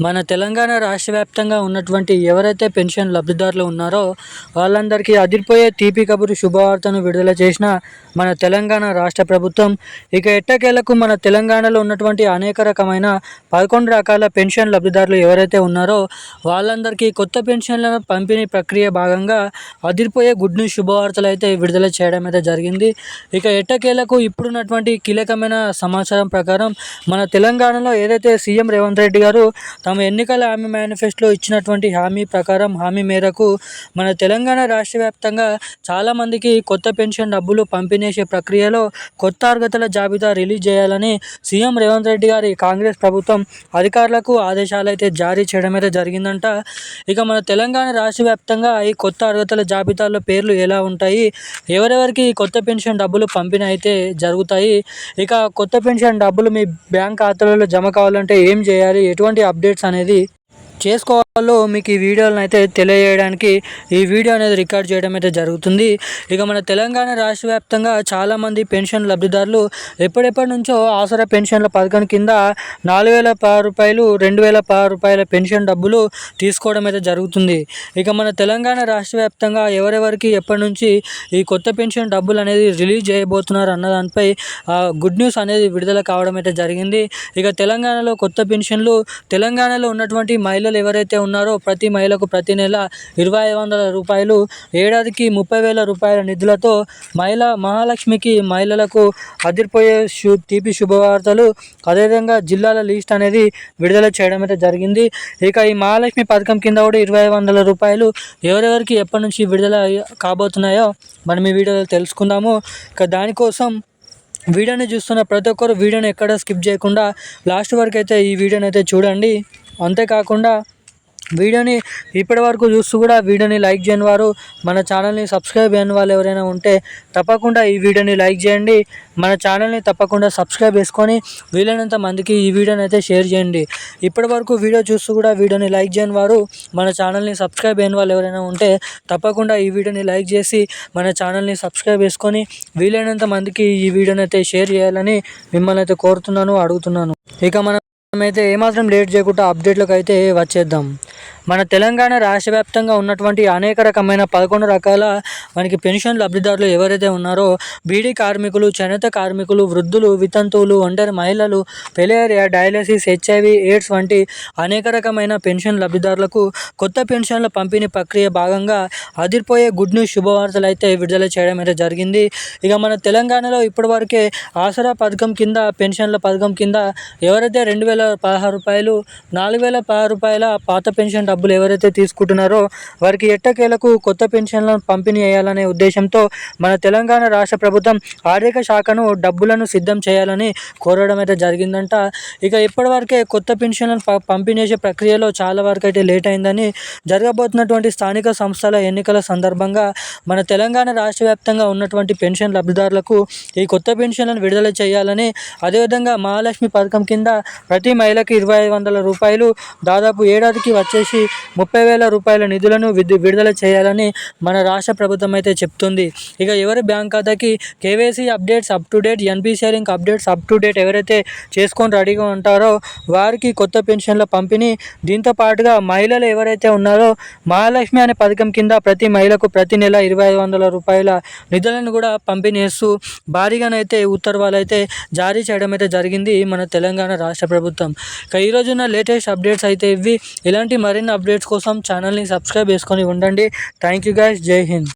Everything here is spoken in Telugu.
మన తెలంగాణ రాష్ట్ర వ్యాప్తంగా ఉన్నటువంటి ఎవరైతే పెన్షన్ లబ్ధిదారులు ఉన్నారో వాళ్ళందరికీ అదిరిపోయే తీపి కబురు శుభవార్తను విడుదల చేసిన మన తెలంగాణ రాష్ట్ర ప్రభుత్వం. ఇక ఎట్టకేలకు మన తెలంగాణలో ఉన్నటువంటి అనేక రకమైన పదకొండు రకాల పెన్షన్ లబ్ధిదారులు ఎవరైతే ఉన్నారో వాళ్ళందరికీ కొత్త పెన్షన్ల పంపిణీ ప్రక్రియ భాగంగా అదిరిపోయే గుడ్ న్యూస్ శుభవార్తలు అయితే విడుదల చేయడం అయితే జరిగింది. ఇక ఎట్టకేలకు ఇప్పుడున్నటువంటి కీలకమైన సమాచారం ప్రకారం మన తెలంగాణలో ఏదైతే సీఎం రేవంత్ రెడ్డి గారు తమ ఎన్నికల హామీ మేనిఫెస్టోలో ఇచ్చినటువంటి హామీ ప్రకారం హామీ మేరకు మన తెలంగాణ రాష్ట్ర వ్యాప్తంగా చాలామందికి కొత్త పెన్షన్ డబ్బులు పంపిణీసే ప్రక్రియలో కొత్త అర్హతల జాబితా రిలీజ్ చేయాలని సీఎం రేవంత్ రెడ్డి గారి కాంగ్రెస్ ప్రభుత్వం అధికారులకు ఆదేశాలు అయితే జారీ చేయడం అయితే జరిగిందంట. ఇక మన తెలంగాణ రాష్ట్ర వ్యాప్తంగా ఈ కొత్త అర్హతల జాబితాలో పేర్లు ఎలా ఉంటాయి? ఎవరెవరికి కొత్త పెన్షన్ డబ్బులు పంపిణీ అయితే జరుగుతాయి? ఇక కొత్త పెన్షన్ డబ్బులు మీ బ్యాంక్ ఖాతాలలో జమ కావాలంటే ఏం చేయాలి? ఎటువంటి అప్డేట్స్ అనేది చేసుకోవాలో మీకు ఈ వీడియోలను అయితే తెలియజేయడానికి ఈ వీడియో అనేది రికార్డ్ చేయడం అయితే జరుగుతుంది. ఇక మన తెలంగాణ రాష్ట్ర వ్యాప్తంగా చాలామంది పెన్షన్ లబ్ధిదారులు ఎప్పటిప్పటి నుంచో ఆసరా పెన్షన్ల పథకం కింద నాలుగు వేల రూపాయలు రెండు వేల రూపాయల పెన్షన్ డబ్బులు తీసుకోవడం అయితే జరుగుతుంది. ఇక మన తెలంగాణ రాష్ట్ర వ్యాప్తంగా ఎవరెవరికి ఎప్పటి నుంచి ఈ కొత్త పెన్షన్ డబ్బులు అనేది రిలీజ్ చేయబోతున్నారు అన్న దానిపై గుడ్ న్యూస్ అనేది విడుదల కావడం అయితే జరిగింది. ఇక తెలంగాణలో కొత్త పెన్షన్లు తెలంగాణలో ఉన్నటువంటి మహిళ మహిళలు ఎవరైతే ఉన్నారో ప్రతి మహిళకు ప్రతి నెల ఇరవై ఐదు వందల రూపాయలు ఏడాదికి ముప్పై వేల రూపాయల నిధులతో మహిళ మహాలక్ష్మికి మహిళలకు అదిరిపోయే శు తీపి శుభవార్తలు అదేవిధంగా జిల్లాల లిస్ట్ అనేది విడుదల చేయడం అయితే జరిగింది. ఇక ఈ మహాలక్ష్మి పథకం కింద కూడా ఇరవై వందల రూపాయలు ఎవరెవరికి ఎప్పటి నుంచి విడుదల కాబోతున్నాయో మనం ఈ వీడియోలో తెలుసుకుందాము. ఇక దానికోసం వీడియోని చూస్తున్న ప్రతి ఒక్కరు వీడియోని ఎక్కడ స్కిప్ చేయకుండా లాస్ట్ వరకు అయితే ఈ వీడియోని అయితే చూడండి. అంతేకాకుండా వీడియోని ఇప్పటి వరకు చూస్తూ కూడా వీడియోని లైక్ చేయని వారు మన ఛానల్ని సబ్స్క్రైబ్ చేయని వాళ్ళు ఎవరైనా ఉంటే తప్పకుండా ఈ వీడియోని లైక్ చేయండి. మన ఛానల్ని తప్పకుండా సబ్స్క్రైబ్ చేసుకొని వీలైనంత మందికి ఈ వీడియోని అయితే షేర్ చేయండి. ఇప్పటి వరకు వీడియో చూస్తూ కూడా వీడియోని లైక్ చేయని వారు మన ఛానల్ని సబ్స్క్రైబ్ అయిన వాళ్ళు ఎవరైనా ఉంటే తప్పకుండా ఈ వీడియోని లైక్ చేసి మన ఛానల్ని సబ్స్క్రైబ్ చేసుకొని వీలైనంత మందికి ఈ వీడియోని అయితే షేర్ చేయాలని మిమ్మల్ని అయితే కోరుతున్నాను అడుగుతున్నాను. ఇక మన మనమైతే ఏమాత్రం లేట్ చేయకుండా అప్డేట్లకు అయితే వచ్చేద్దాం. మన తెలంగాణ రాష్ట్ర వ్యాప్తంగా ఉన్నటువంటి అనేక రకమైన పదకొండు రకాల మనకి పెన్షన్ లబ్ధిదారులు ఎవరైతే ఉన్నారో బీడీ కార్మికులు చేనేత కార్మికులు వృద్ధులు వితంతువులు ఒంటరి మహిళలు పెలేరియా డయాలసిస్ హెచ్ఐవి ఎయిడ్స్ వంటి అనేక రకమైన పెన్షన్ లబ్ధిదారులకు కొత్త పెన్షన్ల పంపిణీ ప్రక్రియ భాగంగా అదిరిపోయే గుడ్ న్యూస్ శుభవార్తలు అయితే విడుదల చేయడం అయితే జరిగింది. ఇక మన తెలంగాణలో ఇప్పటివరకే ఆసరా పథకం కింద పెన్షన్ల పథకం కింద ఎవరైతే రెండు వేల పదహారు రూపాయలు నాలుగు వేల పదహారు రూపాయల పాత పెన్షన్ డబ్బులు ఎవరైతే తీసుకుంటున్నారో వారికి ఎట్టకేలకు కొత్త పెన్షన్లను పంపిణీ చేయాలనే ఉద్దేశంతో మన తెలంగాణ రాష్ట్ర ప్రభుత్వం ఆర్థిక శాఖను డబ్బులను సిద్ధం చేయాలని కోరడం అయితే జరిగిందంట. ఇక ఇప్పటివరకే కొత్త పెన్షన్లను పంపిణీ చేసే ప్రక్రియలో చాలా వరకు అయితే లేట్ అయిందని జరగబోతున్నటువంటి స్థానిక సంస్థల ఎన్నికల సందర్భంగా మన తెలంగాణ రాష్ట్ర వ్యాప్తంగా ఉన్నటువంటి పెన్షన్ లబ్ధిదారులకు ఈ కొత్త పెన్షన్లను విడుదల చేయాలని అదేవిధంగా మహాలక్ష్మి పథకం కింద ప్రతి మహిళకి ఇరవై ఐదు వందల రూపాయలు దాదాపు ఏడాదికి వచ్చేసి ముప్పై వేల రూపాయల నిధులను విడుదల చేయాలని మన రాష్ట్ర ప్రభుత్వం అయితే చెప్తుంది. ఇక ఎవరి బ్యాంక్ ఖాతాకి KYC updates up to date NP sharing updates up to date ఎవరైతే చేసుకొని రెడీగా ఉంటారో వారికి కొత్త పెన్షన్ల పంపిణీ దీంతో పాటుగా మహిళలు ఎవరైతే ఉన్నారో మహాలక్ష్మి అనే పథకం కింద ప్రతి మహిళకు ప్రతి నెల ఇరవై ఐదు వందల రూపాయల నిధులను కూడా పంపిణీ చేస్తూ భారీగానైతే ఉత్తర్వాలు అయితే జారీ చేయడం అయితే జరిగింది మన తెలంగాణ రాష్ట్ర ప్రభుత్వం. ఇక ఈరోజున్న లేటెస్ట్ అప్డేట్స్ అయితే ఇవి ఇలాంటి మరిన్ని అప్డేట్స్ కోసం ఛానల్ని సబ్స్క్రైబ్ చేసుకొని ఉండండి. థ్యాంక్ యూ గైస్ జై హింద్